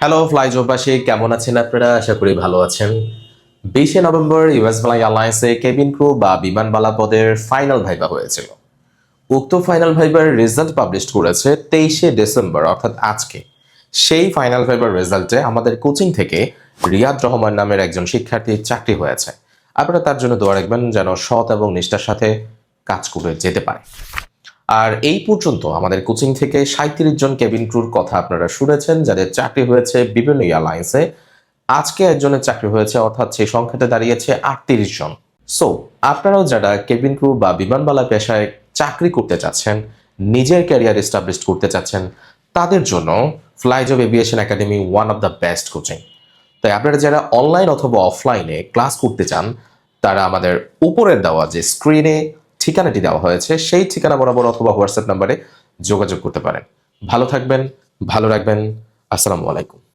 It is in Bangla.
হ্যালো ফ্লাই জোবাসী কেমন আছেন আপনারা? আশা করি ভালো আছেন। বিশে নভেম্বর ইউএস বাংলা এয়ারলাইন্সে কেবিন ক্রু বা বিমানবালা পদের ফাইনাল ভাইবা হয়েছিল। উক্ত ফাইনাল ভাইবার রেজাল্ট পাবলিশ করেছে তেইশে ডিসেম্বর অর্থাৎ আজকে। সেই ফাইনাল ভাইবার রেজাল্টে আমাদের কোচিং থেকে রিয়াদ রহমান নামের একজন শিক্ষার্থীর চাকরি হয়েছে। আপনারা তার জন্য দোয়া রাখবেন যেন সৎ এবং নিষ্ঠার সাথে কাজ করে যেতে পারে। আর এই পর্যন্ত আমাদের কোচিং থেকে সাঁত্রিশ জন কেবিন ক্রুর কথা আপনারা শুনেছেন, যাদের চাকরি হয়েছে বিভিন্ন এয়ারলাইন্সে আজকে একজনের চাকরি হয়েছে, অর্থাৎ সেই সংখ্যাটা দাঁড়িয়েছে আটত্রিশ জন। সো আপনারাও যারা কেবিন ক্রু বা বিমানবালা পেশায় চাকরি করতে চাচ্ছেন, নিজের ক্যারিয়ার এস্টাবলিশ করতে চাচ্ছেন, তাদের জন্য flies of aviation academy one of the best coaching তাই আপনারা যারা অনলাইন অথবা অফলাইনে ক্লাস করতে চান, তারা আমাদের উপরের দেওয়া যে স্ক্রিনে ঠিকানাটি দেওয়া হয়েছে। সেই ঠিকানা বরাবর অথবা হোয়াটসঅ্যাপ নাম্বারে যোগাযোগ করতে পারেন। ভালো থাকবেন, ভালো রাখবেন। আসসালামু আলাইকুম।